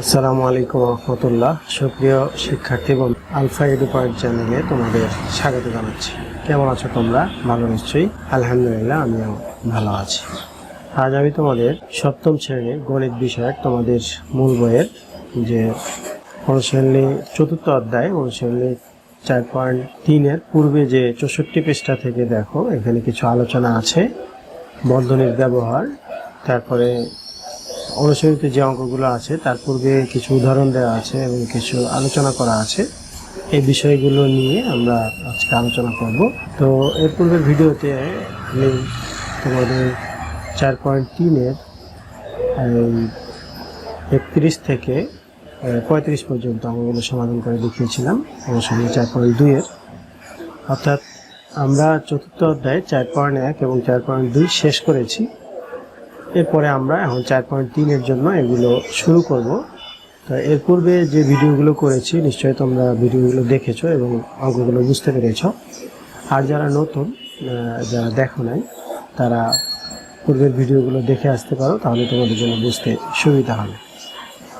আসসালামু আলাইকুম রহমতুল্লাহ। সুপ্রিয় শিক্ষার্থী এবং আলফা এডু পয়েন্ট চ্যানেলে তোমাদের স্বাগত জানাচ্ছি। কেমন আছো তোমরা? ভালো নিশ্চয়ই? আলহামদুলিল্লাহ, আমিও ভালো আছি। আজ আমি তোমাদের সপ্তম শ্রেণির গণিত বিষয়ক তোমাদের মূল বইয়ের যে অনুশীলনী চতুর্থ অধ্যায়, অনুশীলনী চার পয়েন্ট তিনের পূর্বে যে চৌষট্টি পৃষ্ঠা থেকে দেখো, এখানে কিছু আলোচনা আছে, বন্ধনীর ব্যবহার, তারপরে অনুশীলনীতে যে অঙ্কগুলো আছে, তার পূর্বে কিছু উদাহরণ দেওয়া আছে এবং কিছু আলোচনা করা আছে। এই বিষয়গুলো নিয়ে আমরা আজকে আলোচনা করব। তো এর পূর্বের ভিডিওতে আমি তোমাদের চার পয়েন্ট তিনের একত্রিশ থেকে পঁয়ত্রিশ পর্যন্ত অঙ্কগুলো সমাধান করে দেখিয়েছিলাম, অনুশীলনী চার পয়েন্ট দুইয়ের অর্থাৎ আমরা চতুর্থ অধ্যায় চার পয়েন্ট এক এবং চার পয়েন্ট দুই শেষ করেছি। এরপরে আমরা এখন চার পয়েন্ট তিনের জন্য এগুলো শুরু করব। তো এর পূর্বে যে ভিডিওগুলো করেছি, নিশ্চয়ই তোমরা ভিডিওগুলো দেখেছ এবং অঙ্কগুলো বুঝতে পেরেছ। আর যারা নতুন যারা দেখো নাই, তারা পূর্বের ভিডিওগুলো দেখে আসতে পারো, তাহলে তোমাদের জন্য বুঝতে সুবিধা হবে।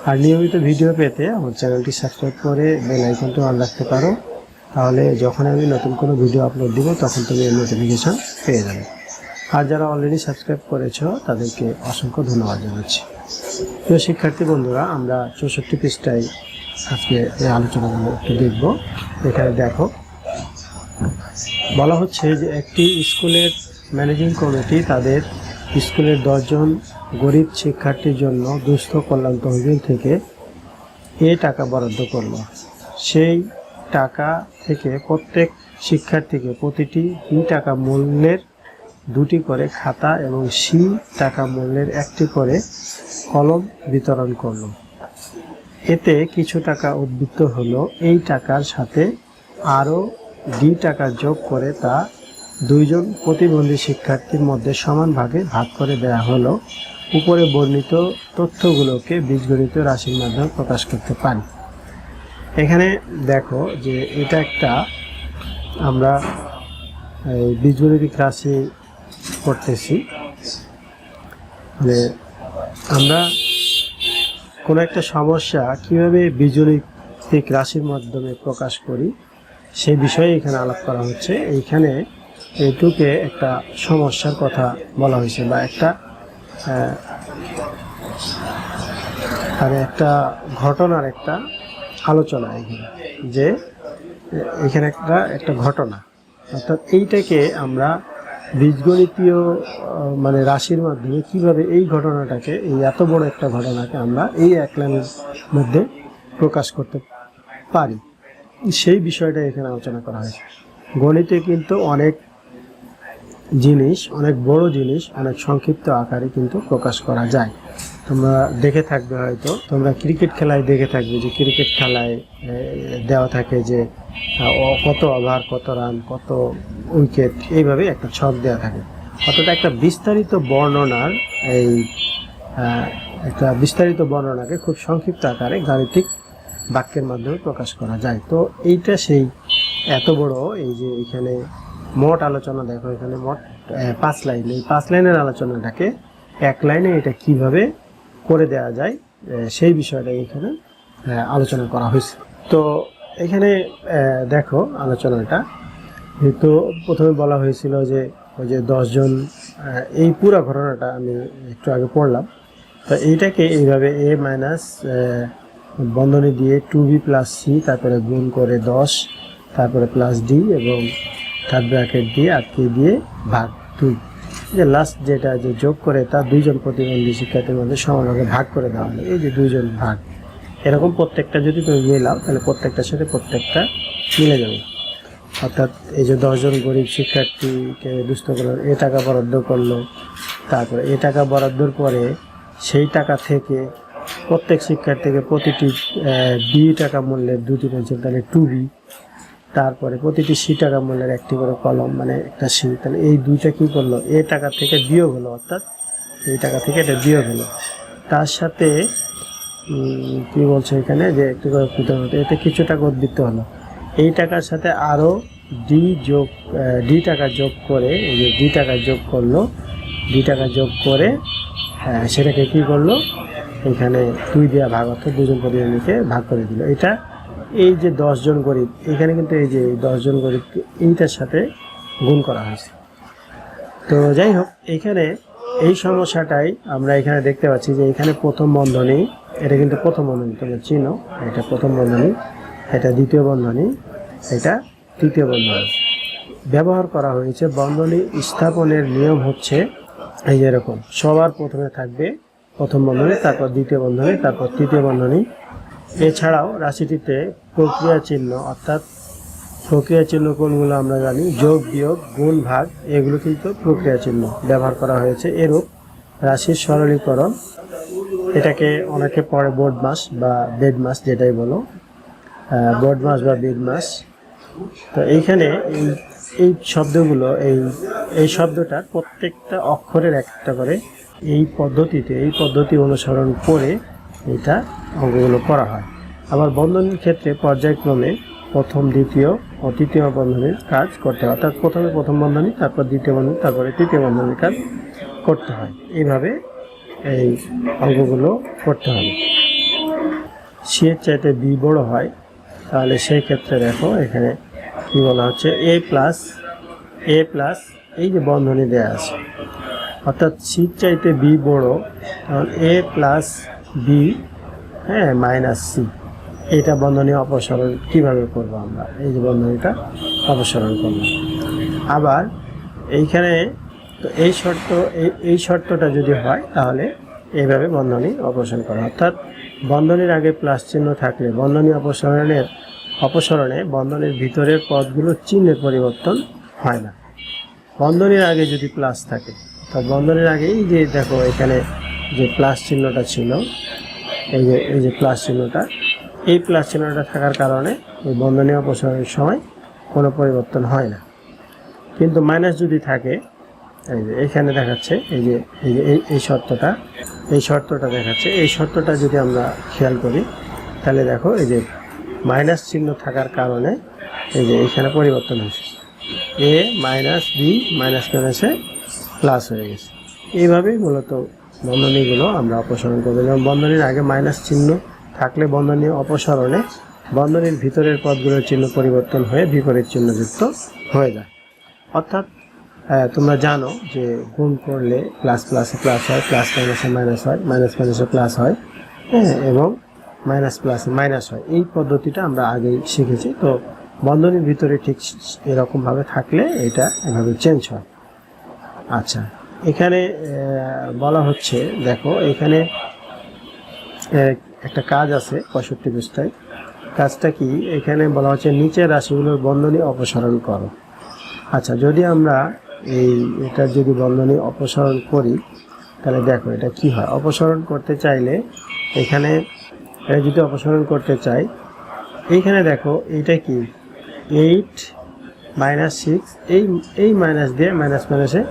আর নিয়মিত ভিডিও পেতে আমার চ্যানেলটি সাবস্ক্রাইব করে বেল আইকনটি অন রাখতে পারো। তাহলে যখন আমি নতুন কোনো ভিডিও আপলোড দিব, তখন তুমি নোটিফিকেশন পেয়ে যাবে। আর যারা অলরেডি সাবস্ক্রাইব করেছ, তাদেরকে অসংখ্য ধন্যবাদ জানাচ্ছি। প্রিয় শিক্ষার্থী বন্ধুরা, আমরা চৌষট্টি পৃষ্ঠায় আজকে এই আলোচনাগুলো একটু দেখব। এখানে দেখো, বলা হচ্ছে যে একটি স্কুলের ম্যানেজিং কমিটি তাদের স্কুলের দশজন গরিব শিক্ষার্থীর জন্য দুস্থ কল্যাণ তহবিল থেকে এ টাকা বরাদ্দ করল। সেই টাকা থেকে প্রত্যেক শিক্ষার্থীকে প্রতিটি বি টাকা মূল্যের দুটি করে খাতা এবং সি টাকা মূল্যের একটি করে কলম বিতরণ করল। এতে কিছু টাকা উদ্বৃত্ত হলো। এই টাকার সাথে আরও ডি টাকা যোগ করে তা দুইজন প্রতিবন্ধী শিক্ষার্থীর মধ্যে সমান ভাগে করে দেওয়া হলো। উপরে বর্ণিত তথ্যগুলোকে বীজগণিত রাশির মাধ্যমে প্রকাশ করতে পারি। এখানে দেখো যে এটা একটা আমরা এই বীজগণিতিক রাশি করতেছি মানে আমরা কোনো একটা সমস্যা কীভাবে বীজগণিতিক রাশির মাধ্যমে প্রকাশ করি সেই বিষয়ে এখানে আলাপ করা হচ্ছে। এইখানে এইটুকে একটা সমস্যার কথা বলা হয়েছে বা একটা আর একটা ঘটনার একটা আলোচনা এখানে, যে এখানে একটা একটা ঘটনা। অর্থাৎ এইটাকে আমরা বীজগণিতীয় মানে রাশির মাধ্যমে কীভাবে এই ঘটনাটাকে, এই এত বড় একটা ঘটনাকে আমরা এই এক লাইনের মধ্যে প্রকাশ করতে পারি? সেই বিষয়টা এখানে আলোচনা করা হয়েছে। গণিতে কিন্তু অনেক জিনিস, অনেক বড় জিনিস, অনেক সংক্ষিপ্ত আকারে কিন্তু প্রকাশ করা যায়। তোমরা দেখে থাকবে হয়তো। তোমরা ক্রিকেট খেলায় দেখে থাকবে যে ক্রিকেট খেলায় দেওয়া থাকে যে কত ওভার, কত রান, কত উইকেট এইভাবে একটা ছক দেওয়া থাকে। অর্থাৎ একটা বিস্তারিত বর্ণনার এই একটা বিস্তারিত বর্ণনাকে খুব সংক্ষিপ্ত আকারে গাণিতিক বাক্যের মাধ্যমে প্রকাশ করা যায়। তো এইটা সেই এত বড়, এই যে এখানে মোট আলোচনা দেখো এখানে মোট পাঁচ লাইন। এই পাঁচ লাইনের আলোচনাটাকে এক লাইনে এটা কীভাবে করে দেওয়া যায় সেই বিষয়টা এখানে আলোচনা করা হয়েছে। তো এখানে দেখো আলোচনাটা। তো প্রথমে বলা হয়েছিল যে ওই যে দশজন এই পুরো ঘটনাটা আমি একটু আগে পড়লাম। তো এইটাকে এইভাবে এ মাইনাস বন্ধনী দিয়ে টু বি প্লাস সি, তারপরে গুণ করে দশ, তারপরে প্লাস ডি এবং থার্ড ব্র্যাকেট দিয়ে আটকে দিয়ে ভাগ দুই। যে লাস্ট যেটা যে যোগ করে তা দুইজন প্রতিবন্ধী শিক্ষার্থীর মধ্যে সমানভাবে ভাগ করে দেওয়া হলো। এই যে দুইজন ভাগ, এরকম প্রত্যেকটা যদি তুমি মেলাও, তাহলে প্রত্যেকটার সাথে প্রত্যেকটা মিলে যাবে। অর্থাৎ এই যে দশজন গরিব শিক্ষার্থীকে দুস্থ করল এ টাকা বরাদ্দ করল, তারপরে এ টাকা বরাদ্দর পরে সেই টাকা থেকে প্রত্যেক শিক্ষার্থীকে প্রতিটি বি টাকা মূল্যের দুটি পেন্সিল তাহলে টু বি তারপরে প্রতিটি সি টাকা মূল্যের একটি করে কলম মানে একটা সি তাহলে এই দুইটা কি করল? এ টাকা থেকে বিয়োগ হলো অর্থাৎ এই টাকা থেকে এটা বিয়োগ হলো। তার সাথে কি বলছে এখানে যে একটু করে কৃতজ্ঞ হতো এতে কিছু টাকা উদ্বৃত্ত হলো। এই টাকার সাথে আরও ডি যোগ ডি টাকা যোগ করে এই যে ডি টাকা যোগ করল ডি টাকা যোগ করে হ্যাঁ, সেটাকে কি করল? এখানে দুই দেওয়া ভাগ অর্থাৎ দুজন প্রতিদ্বন্দ্বীকে ভাগ করে দিল। এটা এই যে দশজন গরিব, এখানে কিন্তু এই যে দশজন গরিবকে এইটার সাথে গুণ করা হয়েছে। তো যাই হোক, এখানে এই সমস্যাটাই আমরা এখানে দেখতে পাচ্ছি যে এখানে প্রথম বন্ধনী, এটা কিন্তু প্রথম বন্ধনী, তোমরা চিনো, এটা প্রথম বন্ধনী, এটা দ্বিতীয় বন্ধনী, এটা তৃতীয় বন্ধনী। ব্যবহার করা হয়েছে, বন্ধনী স্থাপনের নিয়ম হচ্ছে এই যে এরকম, সবার প্রথমে থাকবে প্রথম বন্ধনী, তারপর দ্বিতীয় বন্ধনী, তারপর তৃতীয় বন্ধনী এছাড়াও রাশিটিতে প্রক্রিয়া চিহ্ন, অর্থাৎ প্রক্রিয়া চিহ্ন কোনগুলো আমরা জানি? যোগ, বিয়োগ, গুণ, ভাগ এগুলো কিন্তু প্রক্রিয়া চিহ্ন ব্যবহার করা হয়েছে। এরূপ রাশির সরলীকরণ, এটাকে অনেকে পড়ে বোর্ড মাস বা বেড মাস যেটাই বলো বোর্ড মাস বা বেড মাস। তো এইখানে এই এই শব্দগুলো, এই এই শব্দটার প্রত্যেকটা অক্ষরের একটা করে এই পদ্ধতিতে, এই পদ্ধতি অনুসরণ করে এটা অঙ্কগুলো করা হয়। আবার বন্ধনীর ক্ষেত্রে পর্যায়ক্রমে প্রথম, দ্বিতীয় ও তৃতীয় বন্ধনীর কাজ করতে হয়। অর্থাৎ প্রথমে প্রথম বন্ধনী, তারপর দ্বিতীয় বন্ধনী, তারপরে তৃতীয় বন্ধনীর কাজ করতে হয়। এইভাবে এই অঙ্কগুলো করতে হবে সি চাইতে বি বড় হয়, তাহলে সেই ক্ষেত্রে দেখো এখানে কি বলা হচ্ছে? এ প্লাস এ প্লাস, এই যে বন্ধনী দেয়া আছে। অর্থাৎ সির চাইতে বি বড় তখন এ প্লাস বি হ্যাঁ মাইনাস সি এটা বন্ধনী অপসারণ কীভাবে করব আমরা? এই যে বন্ধনীটা অপসারণ করব আবার এইখানে তো এই শর্ত, এই এই শর্তটা যদি হয়, তাহলে এইভাবে বন্ধনী অপসারণ করা। অর্থাৎ বন্ধনীর আগে প্লাস চিহ্ন থাকলে বন্ধনী অপসারণের, অপসারণে বন্ধনীর ভিতরের পদগুলোর চিহ্নের পরিবর্তন হয় না। বন্ধনীর আগে যদি প্লাস থাকে, তো বন্ধনীর আগে এই যে দেখো, এখানে যে প্লাস চিহ্নটা ছিল, এই যে এই যে প্লাস চিহ্নটা, এই প্লাস চিহ্নটা থাকার কারণে এই বন্ধনী অপসারণের সময় কোনো পরিবর্তন হয় না। কিন্তু মাইনাস যদি থাকে, এই যে এখানে দেখাচ্ছে, এই যে এই যে, এই- শর্তটা, এই শর্তটা দেখাচ্ছে, এই শর্তটা যদি আমরা খেয়াল করি, তাহলে দেখো এই যে মাইনাস চিহ্ন থাকার কারণে এই যে এখানে পরিবর্তন হয়েছে। এ মাইনাস বি মাইনাস মাইনাসে প্লাস হয়ে গেছে। এইভাবেই মূলত বন্ধনীগুলো আমরা অপসারণ করব। যেমন বন্ধনীর আগে মাইনাস চিহ্ন থাকলে বন্ধনী অপসারণে বন্ধনীর ভিতরের পদগুলোর চিহ্ন পরিবর্তন হয়ে বিপরীত চিহ্নযুক্ত হয়ে যায়। অর্থাৎ তোমরা জানো যে গুণ করলে প্লাস প্লাসে প্লাস হয় প্লাস মাইনাসে মাইনাস হয় মাইনাস মাইনাসে প্লাস হয় হ্যাঁ এবং মাইনাস প্লাসে মাইনাস হয়। এই পদ্ধতিটা আমরা আগেই শিখেছি। তো বন্ধনীর ভিতরে ঠিক এরকমভাবে থাকলে এটা এভাবে চেঞ্জ হয়। আচ্ছা এখানে বলা হচ্ছে, দেখো, এখানে একটা কাজ আছে পঁয়ষট্টি পৃষ্ঠায়। কাজটা কি? এখানে বলা হচ্ছে, নিচের রাশিগুলোর বন্ধনী অপসারণ করো। আচ্ছা যদি আমরা এই এটার যদি বন্ধনী অপসারণ করি, তাহলে দেখো, এটা কি হয়? অপসারণ করতে চাইলে এখানে এটা যদি অপসারণ করতে চাই, এইখানে দেখো, এইটা কি? এইট মাইনাস সিক্স, এই এই মাইনাস দিয়ে মাইনাস মাইনাসে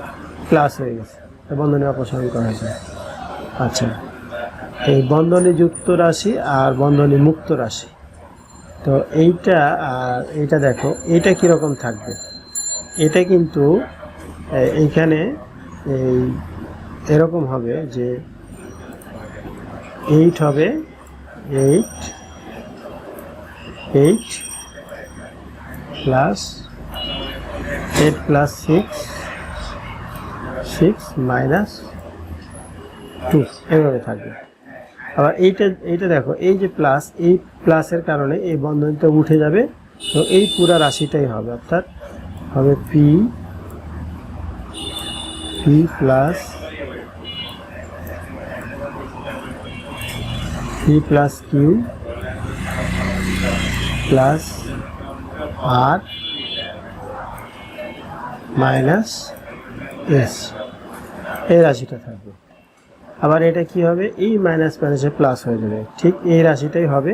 প্লাস হয়ে গেছে। বন্ধনী অপসারণ করা হয়েছে। আচ্ছা। এই বন্ধনী যুক্ত রাশি আর বন্ধনী মুক্ত রাশি। তো এইটা আর এইটা দেখো, এইটা কীরকম থাকবে? এটা কিন্তু এইখানে, এই, এরকম হবে যে এইট হবে eight eight plus eight plus six six minus two এভাবে থাকবে। আবার এইটা এইটা দেখো, এই যে প্লাস এই প্লাসের কারণে এই বন্ধনীটা উঠে যাবে। তো এই পুরা রাশিটাই হবে, অর্থাৎ হবে P P plus P plus Q plus R minus S এই রাশিটা থাকবে। আবার এটা কি হবে? এই মাইনাস মাইনাসে প্লাস হয়ে যাবে। ঠিক এই রাশিটাই হবে।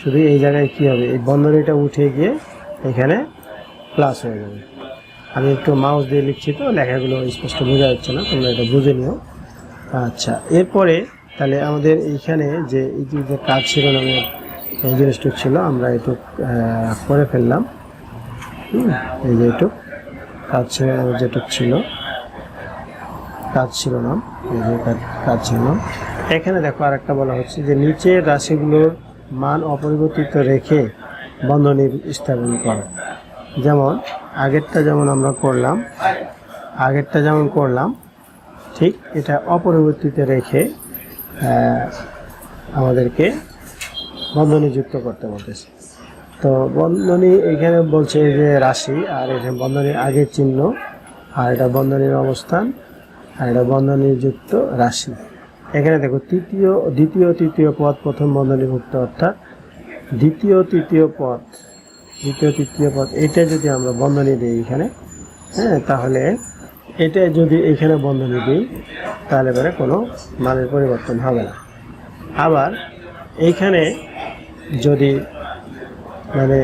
শুধু এই জায়গায় কি হবে? এই বন্ধনীটা উঠে গিয়ে এখানে প্লাস হয়ে যাবে। আমি একটু মাউস দিয়ে লিখছি তো, লেখাগুলো স্পষ্ট বোঝা যাচ্ছে না, তোমরা এটা বুঝে নিও। আচ্ছা এরপরে তাহলে আমাদের এইখানে যে, এই যে কাজ শিরোনামের এই জিনিসটুক ছিল, আমরা একটু করে ফেললাম। এই যে একটু কাজ শিরোনামের যেটুক ছিল। কাজ এই যে কাজ- কাজ শিরোনাম এখানে দেখো আর একটা বলা হচ্ছে যে নিচের রাশিগুলোর মান অপরিবর্তিত রেখে বন্ধনী স্থাপন করা। যেমন, আগেরটা যেমন আমরা করলাম, আগেরটা যেমন করলাম, ঠিক এটা অপরিবর্তিত রেখে আমাদেরকে বন্ধনী যুক্ত করতে বলতেছে। তো বন্ধনী এখানে বলছে যে রাশি আর এখানে বন্ধনীর আগের চিহ্ন আর এটা বন্ধনীর অবস্থান। আর এটা বন্ধনী যুক্ত রাশি। এখানে দেখো তৃতীয়, দ্বিতীয়, তৃতীয় পদ, প্রথম বন্ধনীভুক্ত, অর্থাৎ দ্বিতীয়, তৃতীয় পদ, দ্বিতীয়, তৃতীয় পদ, এটা যদি আমরা বন্ধনী দিই এখানে হ্যাঁ তাহলে এটা যদি এখানে বন্ধনী দিই, তাহলে পরে কোনো মানের পরিবর্তন হবে না। আবার এইখানে যদি মানে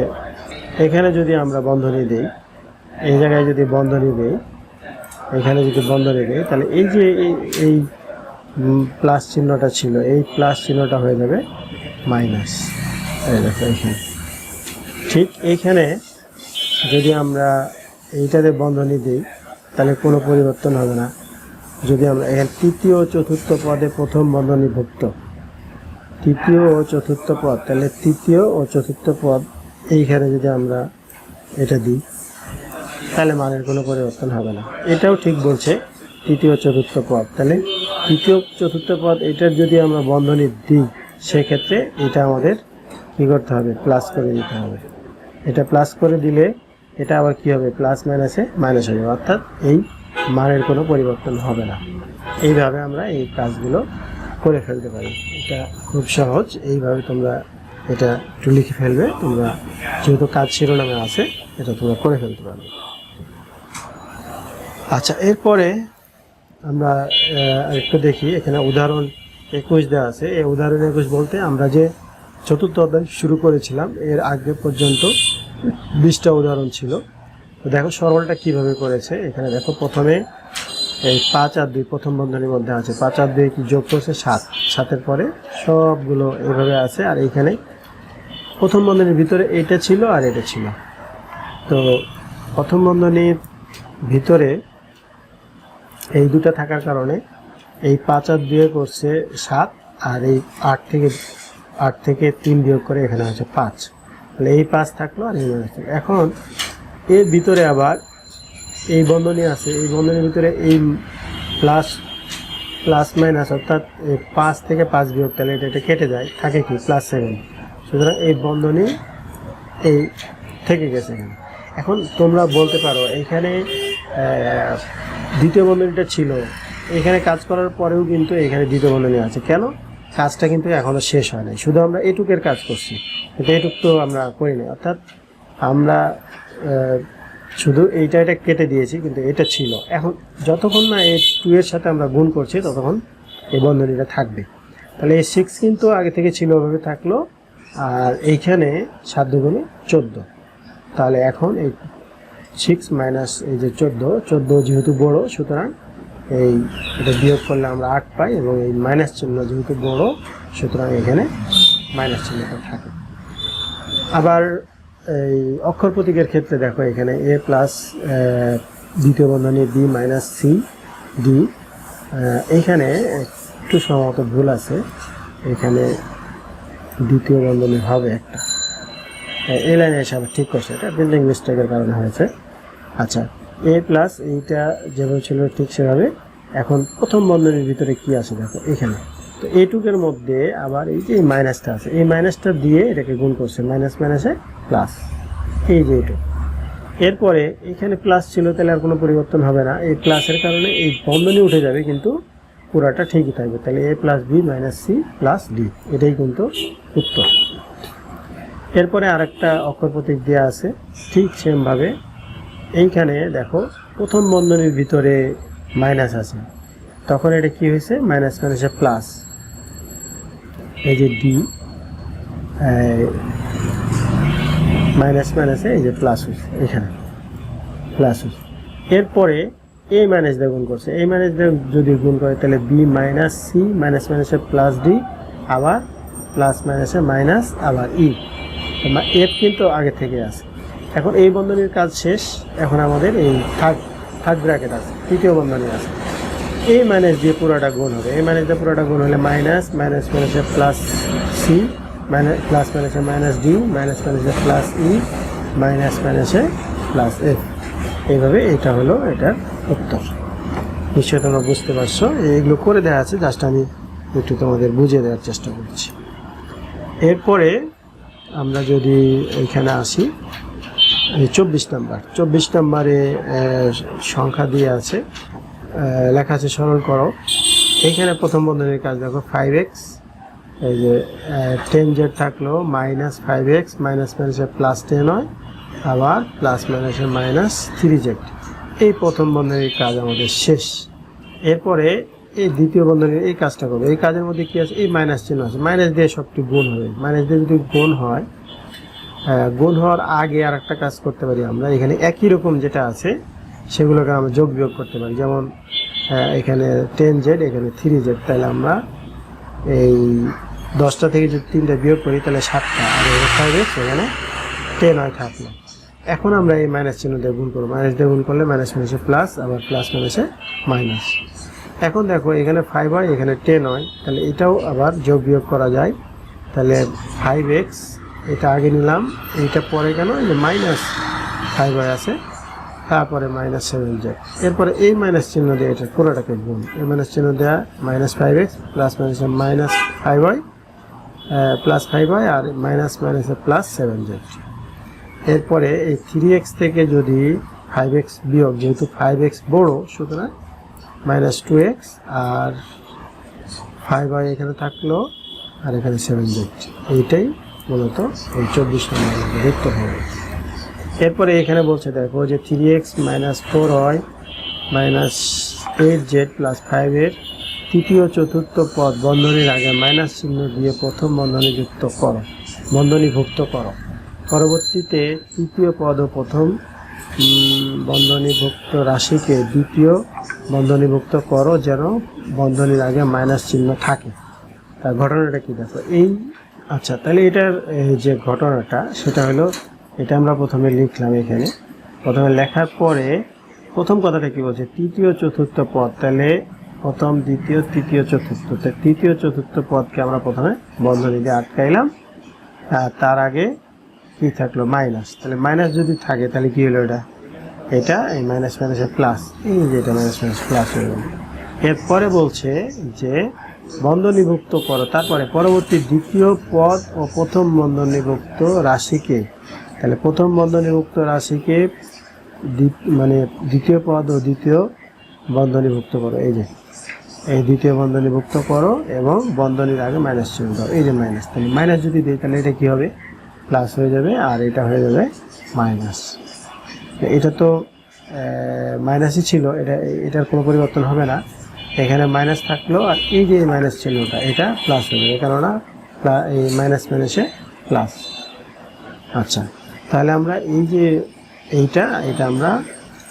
এখানে যদি আমরা বন্ধনী দিই, এই জায়গায় যদি বন্ধনী দিই এখানে যদি বন্ধনী দিই, তাহলে এই যে এই এই প্লাস চিহ্নটা ছিল, এই প্লাস চিহ্নটা হয়ে যাবে মাইনাস এই দেখো এখানে। ঠিক এইখানে যদি আমরা এইটাতে বন্ধনী দিই, তাহলে কোনো পরিবর্তন হবে না। যদি আমরা এখানে তৃতীয় ও চতুর্থ পদে প্রথম বন্ধনীভুক্ত তৃতীয় ও চতুর্থ পদ, তাহলে তৃতীয় ও চতুর্থ পদ এইখানে যদি আমরা এটা দিই তাহলে মানের কোনো পরিবর্তন হবে না। এটাও ঠিক বলছে তৃতীয় চতুর্থ পদ। তাহলে তৃতীয় চতুর্থ পদ, এটার যদি আমরা বন্ধনী দিই, সেক্ষেত্রে এটা আমাদের কী করতে হবে? প্লাস করে দিতে হবে। এটা প্লাস করে দিলে এটা আবার কি হবে? প্লাস মাইনাসে মাইনাস যাবে। অর্থাৎ এই মানের কোনো পরিবর্তন হবে না। এইভাবে আমরা এই কাজগুলো করে ফেলতে পারি। এটা খুব সহজ। এইভাবে তোমরা এটা একটু লিখে ফেলবে। তোমরা যেহেতু কাজ শিরোনামে আছে, এটা তোমরা করে ফেলতে পারবে। আচ্ছা এরপরে আমরা একটু দেখি, এখানে উদাহরণ একুশ দেওয়া আছে। এই উদাহরণ একুশ বলতে আমরা যে চতুর্থ অধ্যায় শুরু করেছিলাম, এর আগে পর্যন্ত বিশটা উদাহরণ ছিল। তো দেখো সরলটা কীভাবে করেছে, এখানে দেখো প্রথমে এই পাঁচ আর দুই, প্রথম বন্ধনীর মধ্যে আছে। পাঁচ আর দুই যোগ করছে সাত? সাতের পরে সবগুলো এভাবে আছে, আর এইখানে প্রথম বন্ধনীর ভিতরে এটা ছিল আর এটা ছিল। তো প্রথম বন্ধনীর ভিতরে এই দুটো থাকার কারণে এই পাঁচ আর দুয়ে করছে সাত আর এই আট থেকে আট থেকে তিন বিয়োগ করে এখানে আছে পাঁচ। তাহলে এই পাঁচ থাকল আর এই এখন এর ভিতরে আবার এই বন্ধনী আছে, এই বন্ধনীর ভিতরে এই প্লাস প্লাস মাইনাস অর্থাৎ এই পাঁচ থেকে পাঁচ বিয়োগ তাহলে এটা এটা কেটে যায়, থাকে কি? Plus seven. সুতরাং এই বন্ধনী এই থেকে গেছে এখানে। এখন তোমরা বলতে পারো, এখানে দ্বিতীয় বন্ধনীটা ছিল। এখানে কাজ করার পরেও কিন্তু এখানে দ্বিতীয় বন্ধনী আছে। কেন? কাজটা কিন্তু এখনও শেষ হয় নাই। শুধু আমরা এটুকের কাজ করছি। কিন্তু এটুক তো আমরা করি করিনি। অর্থাৎ আমরা শুধু এইটা এটা কেটে দিয়েছি, কিন্তু এটা ছিল। এখন যতক্ষণ না এই টু এর সাথে আমরা গুণ করছি, ততক্ষণ এই বন্ধনীটা থাকবে। তাহলে এই সিক্স কিন্তু আগে থেকে ছিল ওভাবে থাকল। আর এইখানে সাত দুগুণে চোদ্দ। তাহলে এখন এই সিক্স মাইনাস এই যে চোদ্দ চোদ্দ যেহেতু বড়, সুতরাং এই এটা বিয়োগ করলে আমরা আট পাই এবং এই মাইনাস চিহ্ন যেহেতু বড়, সুতরাং এখানে মাইনাস চিহ্নটা থাকে। আবার এই অক্ষর প্রতীকের ক্ষেত্রে দেখো এখানে এ প্লাস দ্বিতীয় বন্ধনী বি মাইনাস সি ডি এইখানে একটু সম্ভবত ভুল আছে। এখানে দ্বিতীয় বন্ধনী হবে একটা। এই লাইনে এসে আবার ঠিক করছে। এটা বিল্ডিং মিস্টেকের কারণে হয়েছে। আচ্ছা এ প্লাস এইটা যেভাবে ছিল ঠিক সেভাবে। এখন প্রথম বন্ধনীর ভিতরে কি আছে দেখো, এখানে। তো এইটুকের মধ্যে আবার এই যে মাইনাসটা আছে, এই মাইনাসটা দিয়ে এটাকে গুণ করছে মাইনাস মাইনাসে প্লাস এই যে এইটুকু এরপরে এখানে প্লাস ছিল, তাহলে আর কোনো পরিবর্তন হবে না। এই প্লাসের কারণে এই বন্ধনী উঠে যাবে, কিন্তু পুরাটা ঠিকই থাকবে। তাহলে A plus B minus C plus D এটাই কিন্তু উত্তর। এরপরে আরেকটা অক্ষর প্রতীক দেওয়া আছে, ঠিক সেমভাবে। এইখানে দেখো, প্রথম বন্ধনীর ভিতরে মাইনাস আছে। তখন এটা কি হয়েছে? মাইনাস মাইনাসে প্লাস। এই যে ডি মাইনাস মাইনাসে এই যে প্লাস হয়েছে, এখানে। প্লাস হয়েছে। এরপরে এ মাইনাস দিয়ে গুণ করছে। এই মাইনাস দিয়ে যদি গুণ করে, তাহলে বি মাইনাস সি মাইনাস মাইনাসে প্লাস ডি, আবার প্লাস মাইনাসে মাইনাস আবার ই। এফ কিন্তু আগে থেকে আছে। এখন এই বন্ধনীর কাজ শেষ। এখন আমাদের এই থার্ড থার্ড ব্র্যাকেট আছে, তৃতীয় বন্ধনী আছে। এই মাইনাস দিয়ে পুরোটা গুণ হবে। এই মাইনাস দিয়ে পুরোটা গুণ হলে মাইনাস মাইনাস মাইনাসে প্লাস সি মাইনাস প্লাস মাইনাসে মাইনাস ডি মাইনাস মাইনাসে প্লাস ই মাইনাস মাইনাসে প্লাস এফ এইভাবে এটা হলো এটার উত্তর। নিশ্চয়ই তোমরা বুঝতে পারছ। এইগুলো করে দেওয়া আছে জাস্ট আমি একটু তোমাদের বুঝিয়ে দেওয়ার চেষ্টা করছি। এরপরে আমরা যদি এখানে আসি, এই চব্বিশ নাম্বার, চব্বিশ নাম্বারে সংখ্যা দিয়ে আছে লেখা আছে স্মরণ করো। এইখানে প্রথম বন্ধনের কাজ দেখো ফাইভ এক্স এই যে টেন জেড থাকল মাইনাস ফাইভ এক্স মাইনাস মাইনাসে প্লাস টেন হয়, আবার প্লাস মাইনাসে মাইনাস থ্রি জেড এই প্রথম বন্ধনের কাজ আমাদের শেষ। এরপরে এই দ্বিতীয় বন্ধনের এই কাজটা করব। এই কাজের মধ্যে কি আছে? এই মাইনাস চিহ্ন আছে। মাইনাস দিয়ে সবটি গুণ হবে। মাইনাস দিয়ে যদি গুণ হয় গুণ হওয়ার আগে আর একটা কাজ করতে পারি আমরা। এখানে একই রকম যেটা আছে, সেগুলোকে আমরা যোগ বিয়োগ করতে পারি। যেমন এখানে টেন জেড এখানে থ্রি জেড তাহলে আমরা এই দশটা থেকে যদি তিনটা বিয়োগ করি, তাহলে সাতটা। আর ফাইভ এক্স এখানে টেন হয় থাকল এখন আমরা এই মাইনাস চিহ্ন দিয়ে গুণ করব। মাইনাস দিয়ে গুণ করলে মাইনাস মাইনাসে প্লাস আবার প্লাস মাইনাসে মাইনাস এখন দেখো, এখানে ফাইভ হয়, এখানে টেন হয়। তাহলে এটাও আবার যোগ বিয়োগ করা যায়। তাহলে ফাইভ এক্স এটা আগে নিলাম, এইটা পরে কেন? এই যে মাইনাস ফাইভ হয় আছে, তারপরে মাইনাস সেভেন জেড এরপরে এই মাইনাস চিহ্ন দিয়ে এটা পুরোটাকে গুণ এই মাইনাস চিহ্ন দেওয়া মাইনাস ফাইভ এক্স প্লাস মাইনাসে মাইনাস ফাইভ হয় প্লাস ফাইভ হয় আর মাইনাস মাইনাসে প্লাস সেভেন জেড এরপরে এই থ্রি এক্স থেকে যদি ফাইভ এক্স বিয়োগ, যেহেতু ফাইভ এক্স বড়ো, সুতরাং মাইনাস টু এক্স আর ফাইভ ওয়াই এখানে থাকল আর এখানে সেভেন জেড এইটাই মূলত এই চব্বিশ নম্বর দেখতে হবে। এরপরে এখানে বলছে, দেখো যে three X minus four Y minus eight Z plus ফাইভের তৃতীয় চতুর্থ পদ বন্ধনীর আগে মাইনাস চিহ্ন দিয়ে প্রথম বন্ধনী যুক্ত করো বন্ধনীভুক্ত করো। পরবর্তীতে তৃতীয় পদ ও প্রথম বন্ধনীভুক্ত রাশিকে দ্বিতীয় বন্ধনীভুক্ত করো যেন বন্ধনীর আগে মাইনাস চিহ্ন থাকে। তার ঘটনাটা কি দেখো? এই আচ্ছা তাহলে এটার যে ঘটনাটা, সেটা হলো, এটা আমরা প্রথমে লিখলাম এখানে। প্রথমে লেখার পরে প্রথম কথাটা কি বলছে? তৃতীয় চতুর্থ পদ। তাহলে প্রথম, দ্বিতীয়, তৃতীয় চতুর্থ। তো তৃতীয় চতুর্থ পদকে আমরা প্রথমে বন্ধনী দিয়ে আটকাইলাম। তার আগে কি থাকল? মাইনাস। তাহলে মাইনাস যদি থাকে, তাহলে কি হলো এটা? এটা এই মাইনাস মাইনাসে প্লাস এই যে এটা মাইনাস মাইনাস প্লাস হয়ে গেল। এরপরে বলছে যে বন্ধনীভুক্ত করো, তারপরে পরবর্তী দ্বিতীয় পদ ও প্রথম বন্ধনীভুক্ত রাশিকে, তাহলে প্রথম বন্ধনীভুক্ত রাশিকে মানে দ্বিতীয় পদ ও দ্বিতীয় বন্ধনীভুক্ত করো, এই যে। এই দ্বিতীয় বন্ধনীভুক্ত করো এবং বন্ধনীর আগে মাইনাস চিহ্ন দাও, এই যে মাইনাস তাহলে মাইনাস যদি দিই তাহলে এটা কি হবে? প্লাস হয়ে যাবে আর এটা হয়ে যাবে মাইনাস এটা তো মাইনাসই ছিল, এটা, এটার কোনো পরিবর্তন হবে না। এখানে মাইনাস থাকল, আর এই যে মাইনাস চিহ্নটা এটা প্লাস হবে কেননা প্লা- এই মাইনাস মাইনাসে প্লাস আচ্ছা তাহলে আমরা এই যে এইটা, এটা আমরা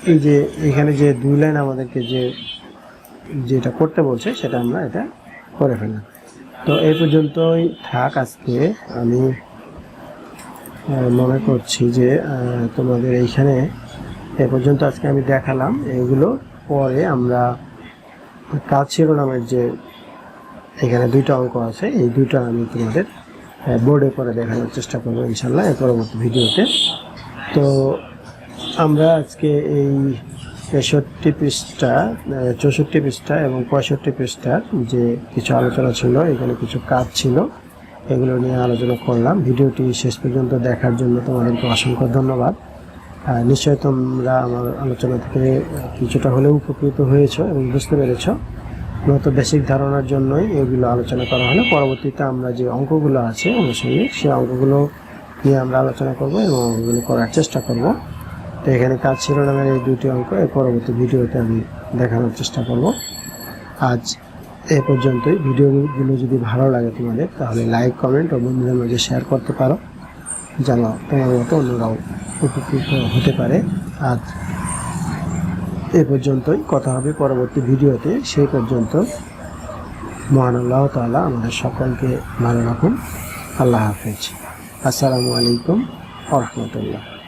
এই যে এখানে যে দুই লাইন আমাদেরকে যে, যেটা করতে বলছে, সেটা আমরা এটা করে ফেললাম। তো এই পর্যন্তই থাক আজকে, আমি মনে করছি যে তোমাদের এইখানে এ পর্যন্ত আজকে আমি দেখালাম। এগুলো পরে আমরা কাজ শিরোনামের যে এখানে দুইটা অঙ্ক আছে, এই দুইটা আমি তোমাদের বোর্ডে করে দেখানোর চেষ্টা করব ইনশাল্লাহ এর পরবর্তী ভিডিওতে। তো আমরা আজকে এই তেষট্টি পৃষ্ঠা চৌষট্টি পৃষ্ঠা এবং পঁয়ষট্টি পৃষ্ঠার যে কিছু আলোচনা ছিল, এখানে কিছু কাজ ছিল। এগুলো নিয়ে আলোচনা করলাম। ভিডিওটি শেষ পর্যন্ত দেখার জন্য তোমাদেরকে অসংখ্য ধন্যবাদ। আর নিশ্চয়ই তোমরা আমার আলোচনা থেকে কিছুটা হলেও উপকৃত হয়েছো এবং বুঝতে পেরেছ। মূলত বেসিক ধারণার জন্যই এগুলো আলোচনা করা হলো। পরবর্তীতে আমরা যে অঙ্কগুলো আছে অনুষঙ্গিক সেই অঙ্কগুলো নিয়ে আমরা আলোচনা করব এবং অঙ্কগুলো করার চেষ্টা করব। তো এখানে কাজ শিরোনামের এই দুটি অঙ্ক, এর পরবর্তী ভিডিওতে আমি দেখানোর চেষ্টা করব। আজ এ পর্যন্তই। ভিডিওগুলো যদি ভালো লাগে তোমাদের, তাহলে লাইক কমেন্ট ও বন্ধুদের মাঝে শেয়ার করতে পারো, যেন তোমার মতো অন্যরাও উপকৃত হতে পারে। আজ এ পর্যন্তই। কথা হবে পরবর্তী ভিডিওতে। সেই পর্যন্ত মহান আল্লাহ তাআলা আমাদের সকলকে ভালো রাখুন। আল্লাহ হাফেজ। আসসালামু আলাইকুম রহমতুল্লাহ।